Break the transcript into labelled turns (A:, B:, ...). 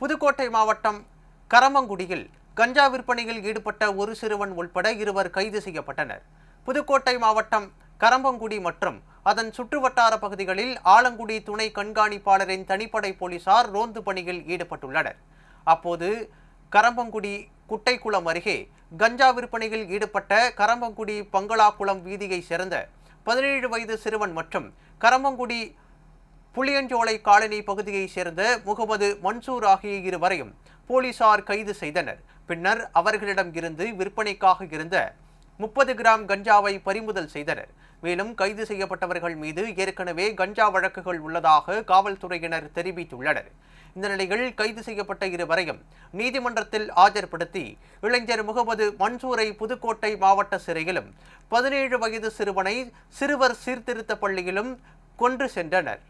A: புதுக்கோட்டை மாவட்டம் கரமங்குடியில் கஞ்சா விற்பனையில் ஈடுபட்ட ஒரு சிறுவன் உள்பட இருவர் கைது செய்யப்பட்டனர். புதுக்கோட்டை மாவட்டம் கரம்பங்குடி மற்றும் அதன் சுற்றுவட்டார பகுதிகளில் ஆலங்குடி துணை கண்காணிப்பாளரின் தனிப்படை போலீசார் ரோந்து பணியில் ஈடுபட்டுள்ளனர். அப்போது கரம்பங்குடி குட்டைக்குளம் அருகே கஞ்சா விற்பனையில் ஈடுபட்ட கரம்பங்குடி பங்களாக்குளம் வீதியைச் சேர்ந்த பதினேழு வயது சிறுவன் மற்றும் கரம்பங்குடி புளியஞ்சோலை காலனி பகுதியைச் சேர்ந்த முகமது மன்சூர் ஆகிய இருவரையும் போலீசார் கைது செய்தனர். பின்னர் அவர்களிடம் இருந்து விற்பனைக்காக இருந்த முப்பது கிராம் கஞ்சாவை பறிமுதல் செய்தனர். மேலும் கைது செய்யப்பட்டவர்கள் மீது ஏற்கனவே கஞ்சா வழக்குகள் உள்ளதாக காவல்துறையினர் தெரிவித்துள்ளனர். இந்த நிலையில் கைது செய்யப்பட்ட இருவரையும் நீதிமன்றத்தில் ஆஜர்படுத்தி இளைஞர் முகமது மன்சூரை புதுக்கோட்டை மாவட்ட சிறையிலும் பதினேழு வயது சிறுவனை சிறுவர் சீர்திருத்த பள்ளியிலும் கொன்று சென்றனர்.